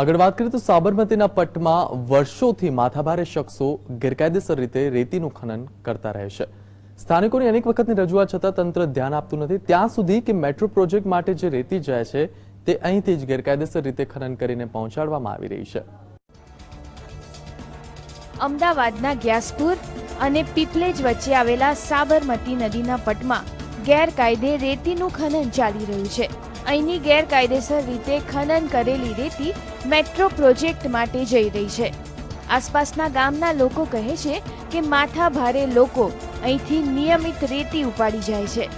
આગળ વાત કરીએ તો સાબરમતીના પટમાં વર્ષોથી માથાભારે શખ્સો ગેરકાયદેસર રીતે રેતીનું ખનન કરતા રહે છે. સ્થાનિકોની અનેક વખતની રજૂઆત છતાં તંત્ર ધ્યાન આપતું નથી. ત્યાં સુધી કે મેટ્રો પ્રોજેક્ટ માટે જે રેતી જાય છે, તે અહીંથી જ ગેરકાયદેસર રીતે ખનન કરીને પહોંચાડવામાં આવી રહી છે. અમદાવાદના ગ્યાસપુર અને પીપલેજ વચ્ચે આવેલા સાબરમતી નદીના પટમાં ગેરકાયદે રેતીનું ખનન ચાલી રહ્યું છે. અહીંની ગેરકાયદેસર રીતે ખનન કરેલી રેતી મેટ્રો પ્રોજેક્ટ માટે જઈ રહી છે. આસપાસના ગામના લોકો કહે છે કે માથા ભારે લોકો અહીંથી નિયમિત રેતી ઉપાડી જાય છે.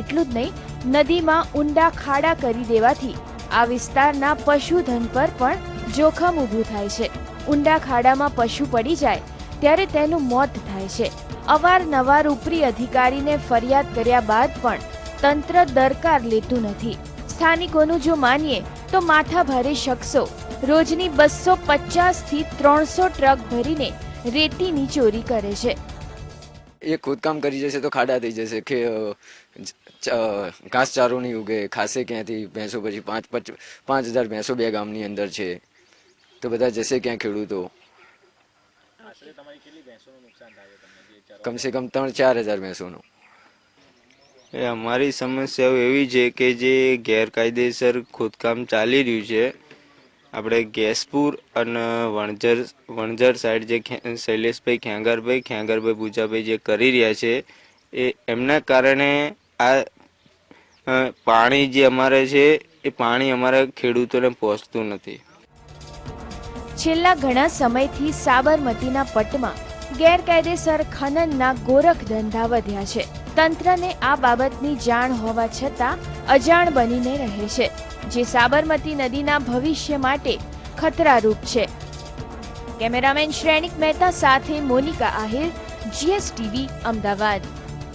એટલું જ નહીં, નદીમાં ઊંડા ખાડા કરી દેવાથી આ વિસ્તારના પશુધન પર પણ જોખમ ઊભું થાય છે. ઊંડા ખાડામાં પશુ પડી જાય ત્યારે તેનું મોત થાય છે. અવારનવાર ઉપરી અધિકારીને ફરિયાદ કર્યા બાદ પણ તંત્ર દરકાર લેતું નથી. સ્થાનિકોનું જો માનીએ તો માથાભારે શખ્સો. રોજની બસો પચાસથી ત્રણસો ટ્રક ભરીને રેતીની ચોરી કરે છે. એ ખોદકામ કરી જશે તો ખાડા થઈ જશે કે ઘાસચારો નહીં ઉગે ખાસે ક્યાંથી ભેંસો પછી પાંચ પચ પાંચ હજાર ભેંસો બે ગામની અંદર છે. તો બધા જશે ક્યાં ખેડૂતો? કમસે કમ ત્રણ ચાર હજાર ભેંસોનો. એ અમારી સમસ્યાઓ એવી છે કે જે ગેરકાયદેસર ખોદકામ ચાલી રહ્યું છે. આપણે ગેસપુર અને વણઝર વણઝર સાઈડ જે શૈલેષભાઈ ખેંગારભાઈ ખેંગારભાઈ પૂજાભાઈ જે કરી રહ્યા છે, એ એમના કારણે આ પાણી જે અમારે છે, એ પાણી અમારા ખેડૂતોને પહોંચતું નથી. છેલ્લા ઘણા સમયથી સાબરમતીના પટમાં ગેરકાયદેસર ખનનના ગોરખ ધંધા વધ્યા છે. તંત્રને આ બાબતની જાણ હોવા છતાં અજાણ બનીને રહે છે, જે સાબરમતી નદીના ભવિષ્ય માટે ખતરારૂપ છે. કેમેરામેન શ્રેણિક મહેતા સાથે મોનિકા આહિર, જીએસટીવી, અમદાવાદ.